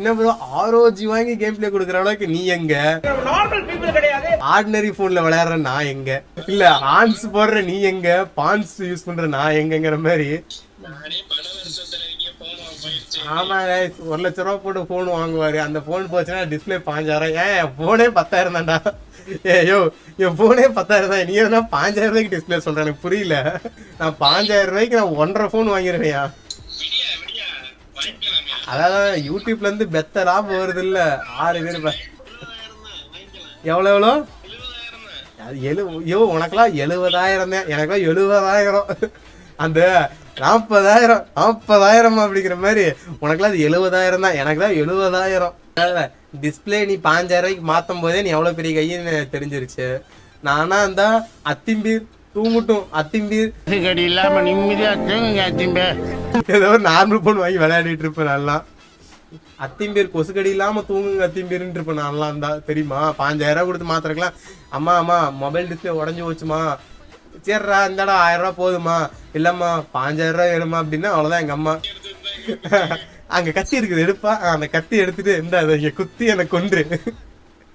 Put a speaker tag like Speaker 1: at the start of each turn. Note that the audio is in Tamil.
Speaker 1: என்ன ப்ரோ ஆரோஜி வாங்கி கேம் பிளே கொடுக்குற அளவுக்கு நீ எங்க? ஆர்டினரி போன்ல விளையாடுற நான் எங்க? இல்ல ஆன்ஸ் போடுற நீ எங்க? பான்ஸ் யூஸ் பண்ற நான் எங்கங்கிற மாதிரி. ஆமா ஒரு லட்ச ரூபா போட்டு போன் வாங்குவாரு. அந்த போன் போச்சுன்னா டிஸ்பிளே பாஞ்சாயிரம். ஏன் என் போனே பத்தாயிரம் தான்டா. ஏயோ என் போனே பத்தாயிரம் தான். நீ எதுனா பாஞ்சாயிரம் ரூபாய்க்கு டிஸ்பிளே சொல்ற எனக்கு புரியல. நான் பாஞ்சாயிரம் ரூபாய்க்கு நான் ஒன்றரை போன்
Speaker 2: விடியா அதாவது
Speaker 1: அதான் யூடியூப்ல இருந்து பெத்த லாபம் வருது இல்ல ஆறு பேர் ப- எவ்வளவு எவ்வளோ அது எழு ஐயோ உனக்கெல்லாம் எழுபதாயிரம் தான். எனக்கெல்லாம் எழுபதாயிரம். அந்த நாற்பதாயிரம் நாற்பதாயிரம் அப்படிங்கிற மாதிரி. உனக்கெல்லாம் அது எழுபதாயிரம் தான். எனக்கு தான் எழுபதாயிரம். டிஸ்பிளே நீ பாஞ்சாயிரம் ரூபாய்க்கு மாற்றும் போதே நீ எவ்வளோ பெரிய கையின்னு தெரிஞ்சிருச்சு. நானா இருந்தா அத்திம்பீர் தூங்கட்டும் அத்திம்பீர்.
Speaker 3: கடி இல்லாம நிம்மதியா தூங்குங்க அத்திம்பே.
Speaker 1: ஏதோ நார்மல் போன் வாங்கி விளையாடிட்டு இருப்பேன் நல்லா. அத்திம்பேர் கொசுக்கடி இல்லாம தூங்குங்க அத்திம்பேருன்னு இருப்பேன் நல்லா இருந்தா தெரியுமா? பாஞ்சாயிரம் கொடுத்து மாத்திரக்கலாம் அம்மா அம்மா மொபைல் டிஸ்பிளே உடஞ்சு போச்சுமா? சரிடா இந்தாடா ஆயிரம் ரூபாய் போதுமா? இல்லம்மா பாஞ்சாயிரம் ரூபாய் வேணுமா அப்படின்னா அவ்வளவுதான் எங்க அம்மா. அங்க கத்தி இருக்குது எடுப்பா. அந்த கத்தி எடுத்துட்டு இந்த இங்க குத்தி எனக்கு கொன்று.